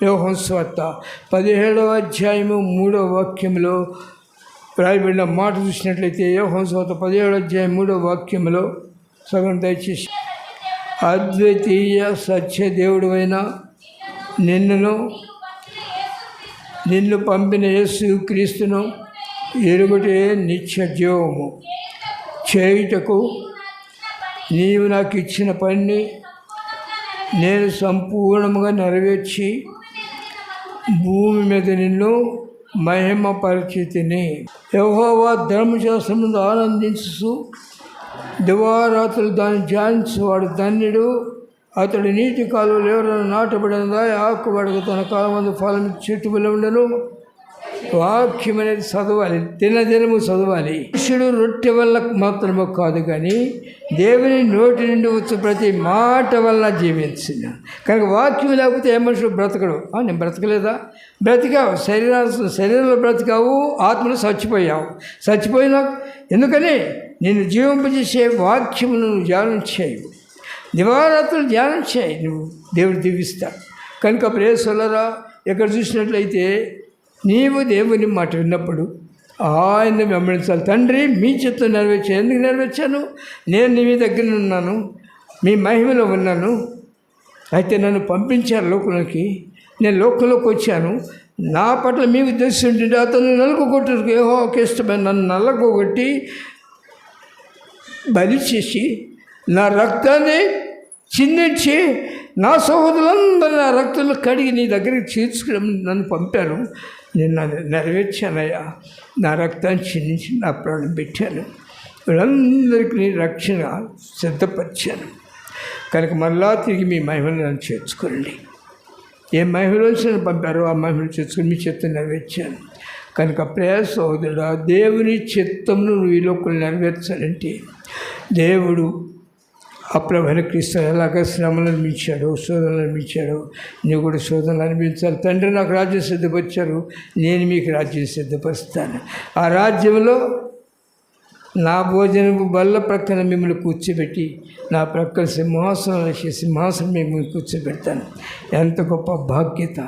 యోహంస్వార్త పదిహేడవ అధ్యాయము మూడవ వాక్యంలో రాయబడిన మాట చూసినట్లయితే యోహంస్వార్త పదిహేడవ అధ్యాయం మూడవ వాక్యంలో సగం దయచేసి అద్వితీయ సత్య అయిన నిన్నును నిన్ను పంపిన యేసు క్రీస్తును ఎరుగుటే నిత్య జీవము చేయుటకు నీవు నాకు ఇచ్చిన పని నేను సంపూర్ణముగా నెరవేర్చి భూమి మీద నిన్ను మహిమ పరిచితిని యహోవా ధర్మశాస్త్రమును ఆనందించు దివారాత్రులు దాన్ని ధ్యానించేవాడు ధన్యుడు. అతడి నీటి కాలువలు ఎవరైనా నాటబడినదా? ఆకుబడక తన కాలం ఫలం చెట్టు ఉండను. వాక్యం అనేది చదవాలి దినదినము చదవాలి. మనుషుడు రొట్టె వల్ల మాత్రమే కాదు కానీ దేవుని నోటి నుండి వచ్చే ప్రతి మాట వల్ల జీవించిన. కనుక వాక్యం లేకపోతే ఏ మనుషుడు బ్రతకడు. నేను బ్రతకలేదా? బ్రతికావు. శరీర శరీరంలో బ్రతికావు ఆత్మలో చచ్చిపోయావు. చచ్చిపోయినా ఎందుకని? నేను జీవింపజేసే వాక్యమును నువ్వు ధ్యానం చేయవు దివారాత్రులు ధ్యానం చేయి. నువ్వు దేవుడు దీవిస్తాడు కనుక ప్రేసలరా ఎక్కడ చూసినట్లయితే నీవు దేవుని మాట విన్నప్పుడు ఆయన వెంబడించాలి తండ్రి మీ చిత్తం నెరవేర్చాను ఎందుకు నెరవేర్చాను? నేను మీ దగ్గర ఉన్నాను మీ మహిమలో ఉన్నాను. అయితే నన్ను పంపించారు లోకంలోకి. నేను లోకంలోకి వచ్చాను. నా పట్ల మీ ఉద్దేశం ఏంటంటే అతను నలుగుకొట్టు ఏహో ఒక ఇష్టమైన నన్ను నల్లగొట్టి బలి చేసి నా రక్తాన్ని చిందించి నా సహోదరులందరూ నా రక్తంలో కడిగి నీ దగ్గరికి చేర్చుకుని నన్ను పంపారు. నేను నెరవేర్చానయ్యా. నా రక్తాన్ని చిందించి నా ప్రాణం పెట్టాను. వీళ్ళందరికీ నీ రక్షణ సిద్ధపరిచాను. కనుక మళ్ళా తిరిగి మీ మహిమను నన్ను చేర్చుకోండి. ఏ మహిమలోంచి నన్ను పంపారో ఆ మహిమను చేర్చుకుని మీ చిత్తం నెరవేర్చాను. కనుక ప్రేయ సోదరుడా దేవుని చిత్తమును నువ్వు ఈ లోకలు నెరవేర్చాలంటే దేవుడు అప్రభైన క్రీస్తు ఎలాగ శ్రమలు అనిపించాడు శోధనలు అనిపించాడు నీవు కూడా శోధనలు అనిపించాలి. తండ్రి నాకు రాజ్యం సిద్ధపరిచారు నేను మీకు రాజ్యం సిద్ధపరుస్తాను. ఆ రాజ్యంలో నా భోజనపు బల్ల ప్రక్కన మిమ్మల్ని కూర్చోబెట్టి నా ప్రక్కన సింహాసనం వేసి సింహాసనం మిమ్మల్ని కూర్చోబెడతాను. ఎంత గొప్ప బాధ్యత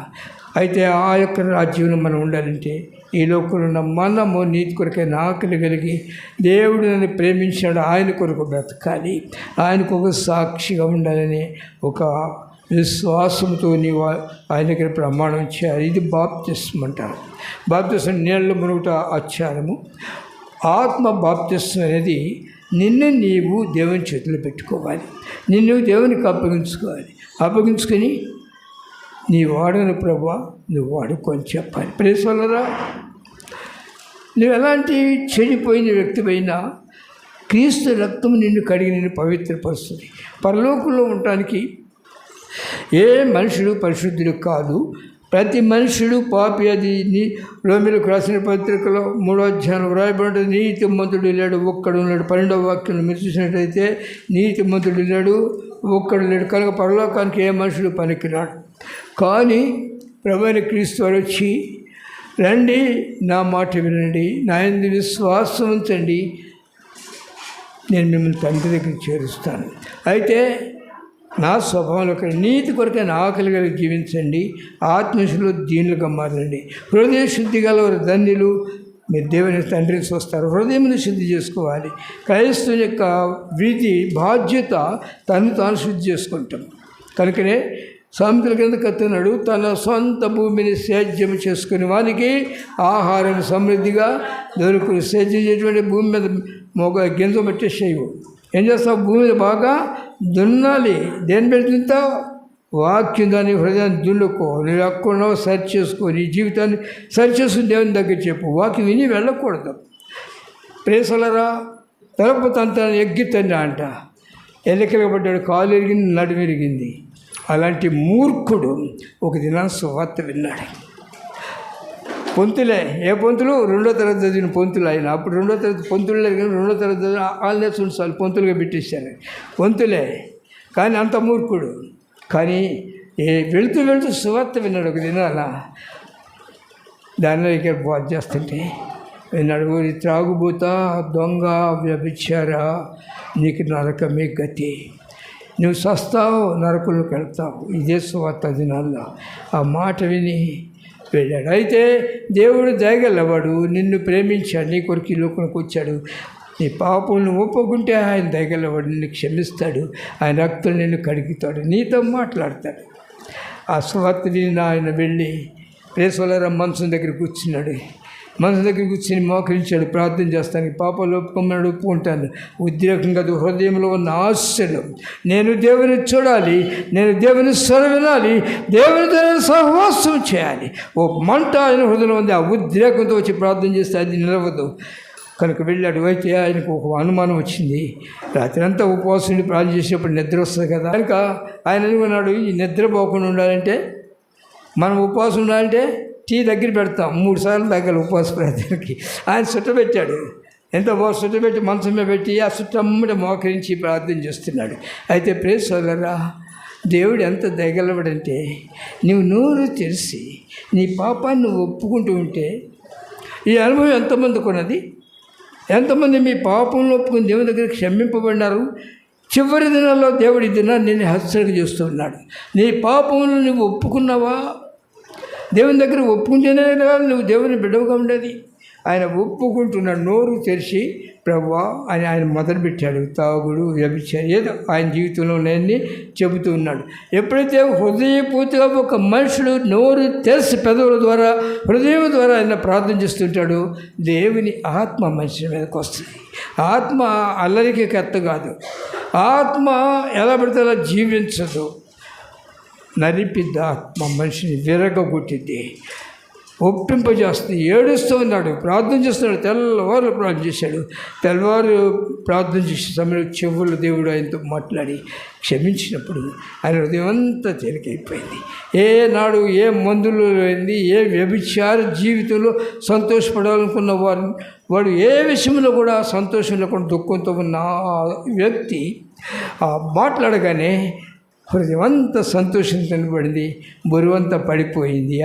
అయితే ఆ యొక్క రాజ్యంలో మనం ఉండాలంటే ఈ లోకంలో ఉన్న మనము నీతి కొరకే ఆకలి కలిగి దేవుడు నన్ను ప్రేమించాడు ఆయన కొరకు బ్రతకాలి. ఆయనకు ఒక సాక్షిగా ఉండాలని ఒక విశ్వాసంతో నీవు ఆయన దగ్గర ప్రమాణం చేయాలి. ఇది బాప్తిస్మ్ అంటారు. బాప్తిస్మ నీళ్ళ మునుగుట ఆచారము. ఆత్మ బాప్తిస్మ అనేది నిన్ను నీవు దేవుని చేతిలో పెట్టుకోవాలి. నిన్ను దేవునికి అప్పగించుకోవాలి. అప్పగించుకొని నీ వాడని ప్రభు నువ్వు వాడుకొని చెప్పాలి. ప్రేస్ వల్లరా నువ్వు ఎలాంటి చెడిపోయిన వ్యక్తివైనా క్రీస్తు రక్తం నిన్ను కడిగి నిన్ను పవిత్రపరుస్తుంది. పరలోకంలో ఉండటానికి ఏ మనుషుడు పరిశుద్ధుడు కాదు. ప్రతి మనుషుడు పాపి అది నీ రోమిలకు రాసిన పత్రికలో మూడో అధ్యాయం వ్రాయబడి నీతి మంతుడు లేడు ఒక్కడు ఉన్నాడు పన్నెండవ వాక్యం మీరు చూసినట్టయితే నీతి మంతుడు లేడు ఒక్కడు లేడు. కనుక పరలోకానికి ఏ మనుషుడు పనికిరాడు? కానీ ప్రభుని క్రీస్తు వారు వచ్చి రండి నా మాట వినండి నా ఎందు విశ్వాసం ఉంచండి నేను మిమ్మల్ని తండ్రి దగ్గర చేరుస్తాను. అయితే నా స్వభావంలో ఒక నీతి కొరకైన ఆకలి కలిగి జీవించండి ఆత్మశులు దీనులుగా మారండి హృదయ శుద్ధి గల ధన్యులు మీరు దేవుని తండ్రిని చూస్తారు హృదయంని శుద్ధి చేసుకోవాలి. క్రైస్తవు యొక్క విధి బాధ్యత తను తాను శుద్ధి చేసుకుంటాం. కనుకనే సామెతల కింద కత్తినాడు తన సొంత భూమిని సేద్యం చేసుకుని వానికి ఆహారం సమృద్ధిగా దొరుకుని సేద్యం చేసేటువంటి భూమి మీద మొగ గింజ పెట్టేసేయవు. ఏం చేస్తావు? భూమిని బాగా దున్నాలి. దేని పెడుతుంటావు వాక్యం దాని హృదయాన్ని దున్నుకో. నువ్వు ఎక్కడున్నావు సరి చేసుకో. నీ జీవితాన్ని సరి చేసుకుని దేవుని దగ్గర చెప్పు. వాక్యం విని వెళ్ళకూడదు. ప్రేసలరా తలపు అంతా ఎగ్గితండి అంట. ఎన్నికలు పడ్డాడు కాలు ఎరిగింది నడుమెరిగింది అలాంటి మూర్ఖుడు ఒక దినాన్ని సువార్త విన్నాడు. పొంతులే ఏ పొంతులు? రెండో తరగతి చదివిన పొంతులు ఆయన. అప్పుడు రెండో తరగతి పొంతులు లేదు కానీ రెండో తరగతి చదివిన వాళ్ళనే చూసాలి పొంతులుగా పెట్టేశారు. పొంతులే కానీ అంత మూర్ఖుడు. కానీ ఏ వెళుతూ వెళుతూ సువార్త విన్నాడు ఒక దినాల దానిలో ఇక్కడ బాధ చేస్తుంటే విన్నాడు ఊరి త్రాగుబూత దొంగ వ్యభిచార నీకు నరకమే గతి. నువ్వు సస్తావు నరకులకు వెళ్తావు ఇదే సువార్త దినాల్లో ఆ మాట విని వెళ్ళాడు. అయితే దేవుడు దయగలవాడు నిన్ను ప్రేమించాడు నీ కొరకు ఈ లోకంలోకి వచ్చాడు. నీ పాపం ఒప్పుకుంటే ఆయన దయగలవాడు నిన్ను క్షమిస్తాడు. ఆయన రక్తం నిన్ను కడుగుతాడు నీతో మాట్లాడతాడు. ఆ సువార్త విని ఆయన వెళ్ళి ప్రేసోలరా మనసు దగ్గర కూర్చున్నాడు మనసు దగ్గర కూర్చుని మోకరించాడు ప్రార్థన చేస్తానికి పాపాలు ఒప్పుకోమని ఒప్పుకుంటాను. ఉద్రేకం కాదు హృదయంలో ఉన్న ఆశలు నేను దేవుని చూడాలి నేను దేవుని స్వరం వినాలి దేవునితో సహవాసం చేయాలి. ఓ మంట ఆయన హృదయంలో ఉంది ఆ ఉద్రేకంతో వచ్చి ప్రార్థన చేస్తే అది నిలవదు. కనుక వెళ్ళాడు అయితే ఆయనకు ఒక అనుమానం వచ్చింది. రాత్రి అంతా ఉపవాసం ప్రార్థన చేసేప్పుడు నిద్ర వస్తుంది కదా. కనుక ఆయన అనుకున్నాడు ఈ నిద్ర పోకుండా ఉండాలంటే మనం ఉపవాసం ఉండాలంటే టీ దగ్గర పెడతాం. మూడు సార్లు తగ్గాలి ఉపవాస ప్రార్థనకి. ఆయన చుట్టబెట్టాడు ఎంత బాగా చుట్టబెట్టి మంచం మీద పెట్టి ఆ చుట్టమ్మట మోకరించి ప్రార్థన చేస్తున్నాడు. అయితే ప్రేస్ దేవుడు ఎంత దయగలవాడంటే నువ్వు నోరు తెరిచి నీ పాపాన్ని నువ్వు ఒప్పుకుంటూ ఉంటే ఈ అనుభవం ఎంతమందికి ఉన్నది ఎంతమంది మీ పాపంలో ఒప్పుకుని దేవుని దగ్గర క్షమింపబడినారు? చివరి దినాల్లో దేవుడి దినాన్ని నేను హెచ్చరిక చేస్తున్నాడు నీ పాపములను నువ్వు ఒప్పుకున్నావా? దేవుని దగ్గర ఒప్పుకుంటేనే కాదు నువ్వు దేవుని బిడవగా ఉండేది. ఆయన ఒప్పుకుంటున్నాడు నోరు తెరిచి ప్రభా అని ఆయన మొదలుపెట్టాడు తాగుడు వ్యభిచారం ఏదో ఆయన జీవితంలో నేను చెబుతూ ఉన్నాడు. ఎప్పుడైతే హృదయపూర్తిగా ఒక మనుషుడు నోరు తెరిచి పెదవుల ద్వారా హృదయం ద్వారా ఆయన ప్రార్థన చేస్తుంటాడు దేవుని ఆత్మ మనిషి మీదకి వస్తుంది. ఆత్మ అల్లరికి కత్త కాదు. ఆత్మ ఎలా పడితే అలా జీవించదు. నరిపిద్ద ఆత్మ మనిషిని విరగొట్టిద్ది ఒప్పింపజేస్తుంది ఏడుస్తూ ఉన్నాడు ప్రార్థన చేస్తున్నాడు తెల్లవారు ప్రార్థన చేశాడు. తెల్లవారు ప్రార్థన చేసే సమయంలో చెవులు దేవుడు ఆయనతో మాట్లాడి క్షమించినప్పుడు ఆయన హృదయం అంతా తేలికైపోయింది. ఏ నాడు ఏ మందులు అయింది ఏ వ్యభిచార జీవితంలో సంతోషపడాలనుకున్న వారు వాడు ఏ విషయంలో కూడా సంతోషం లేకుండా దుఃఖంతో ఉన్న ఆ వ్యక్తి మాట్లాడగానే హృదయం అంతా సంతోషం కనబడింది బరువంతా పడిపోయింది.